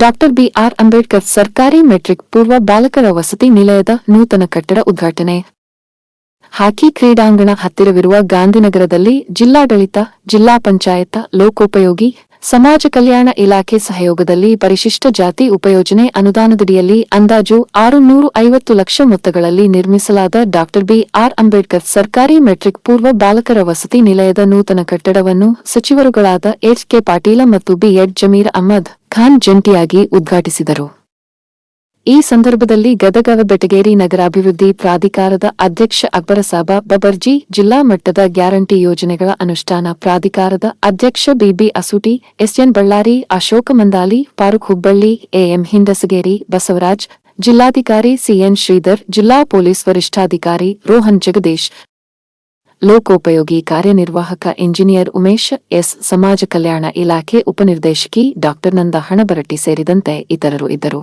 Doctor B R Ambedkar ಸರ್ಕಾರಿ metric ಪೂರ್ವ ಬಾಲಕರ ವಸತಿ ನಿಲಯದ ನೂತನ ಕಟ್ಟಡ ಉದ್ಘಾಟನೆ. ಹಾಕಿ ಕ್ರೀಡಾಂಗಣ ಹತ್ತಿರವಿರುವ ಗಾಂಧಿನಗರದಲ್ಲಿ ಜಿಲ್ಲಾಡಳಿತ, ಜಿಲ್ಲಾ ಪಂಚಾಯತ, ಲೋಕೋಪಯೋಗಿ ಸಮಾಜ ಕಲ್ಯಾಣ ಇಲಾಖೆ ಸಹಯೋಗದಲ್ಲಿ ಪರಿಶಿಷ್ಟ ಜಾತಿ ಉಪಯೋಜನೆ ಅನುದಾನದಡಿಯಲ್ಲಿ ಅಂದಾಜು ಆರುನೂರು ಐವತ್ತು ಲಕ್ಷ ಮೊತ್ತಗಳಲ್ಲಿ ನಿರ್ಮಿಸಲಾದ ಡಾಕ್ಟರ್ ಬಿಆರ್ ಅಂಬೇಡ್ಕರ್ ಸರ್ಕಾರಿ ಮೆಟ್ರಿಕ್ ಪೂರ್ವ ಬಾಲಕರ ವಸತಿ ನಿಲಯದ ನೂತನ ಕಟ್ಟಡವನ್ನು ಸಚಿವರುಗಳಾದ ಎಚ್ ಕೆ ಪಾಟೀಲ ಮತ್ತು ಬಿಎಡ್ ಜಮೀರ್ ಅಹಮದ್ ಖಾನ್ ಜಂಟಿಯಾಗಿ ಉದ್ಘಾಟಿಸಿದರು. ಈ ಸಂದರ್ಭದಲ್ಲಿ ಗದಗ ಬೆಟಗೇರಿ ನಗರಾಭಿವೃದ್ಧಿ ಪ್ರಾಧಿಕಾರದ ಅಧ್ಯಕ್ಷ ಅಕ್ಬರಸಾಬ ಬಬರ್ಜಿ ಜಿಲ್ಲಾ ಮಟ್ಟದ ಗ್ಯಾರಂಟಿ ಯೋಜನೆಗಳ ಅನುಷ್ಠಾನ ಪ್ರಾಧಿಕಾರದ ಅಧ್ಯಕ್ಷ BB Asooti, SN Ballari, Ashoka Mandali, Farooq Hubballi, AM Hindasageri Basavaraj, ಜಿಲ್ಲಾಧಿಕಾರಿ ಸಿಎನ್ ಶ್ರೀಧರ್, ಜಿಲ್ಲಾ ಪೊಲೀಸ್ ವರಿಷ್ಠಾಧಿಕಾರಿ ರೋಹನ್ ಜಗದೀಶ್, ಲೋಕೋಪಯೋಗಿ ಕಾರ್ಯನಿರ್ವಾಹಕ ಇಂಜಿನಿಯರ್ ಉಮೇಶ್, ಎಸ್ ಸಮಾಜ ಕಲ್ಯಾಣ ಇಲಾಖೆ ಉಪನಿರ್ದೇಶಕಿ ಡಾ ನಂದ ಹಣಬರಟ್ಟಿ ಸೇರಿದಂತೆ ಇತರರು ಇದ್ದರು.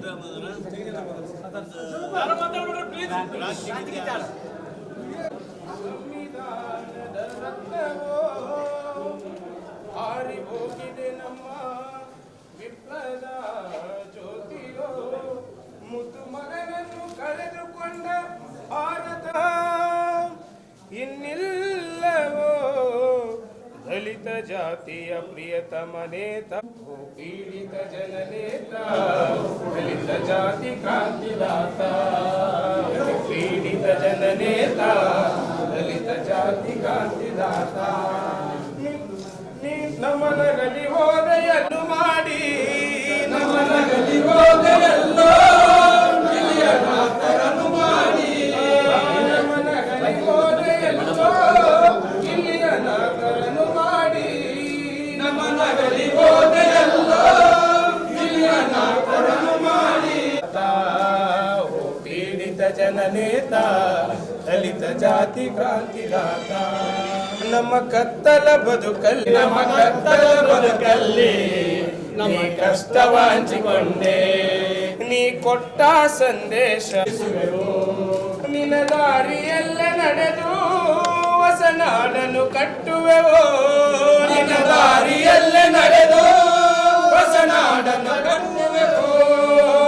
Please. ದಲಿತ ಜಾತಿಯ ಪ್ರಿಯತಮ ನೇತ ಓ ಪೀಡಿತ ಜನನೇತ ದಲಿತ ಜಾತಿ ಕ್ರಾಂತಿದಾತ ಓ ಪೀಡಿತ ಜನನೇತ ದಲಿತ ಜಾತಿ ಕ್ರಾಂತಿದಾತ ಜನನೇತ ದಲಿತ ಜಾತಿ ಕ್ರಾಂತಿದಾತ. ನಮ್ಮ ಕತ್ತಲ ಬದುಕಲ್ಲಿ ನಮ್ಮ ಕತ್ತಲ ಬದುಕಲ್ಲಿ ನಮ್ಮ ಕಷ್ಟವ ಹಂಚಿಕೊಂಡೆ ನೀ ಕೊಟ್ಟ ಸಂದೇಶ ನಿನ್ನ ದಾರಿಯಲ್ಲ ನಡೆದು ಹೊಸನಾಡನ್ನು ಕಟ್ಟುವೆವೋ. ನಿನ್ನ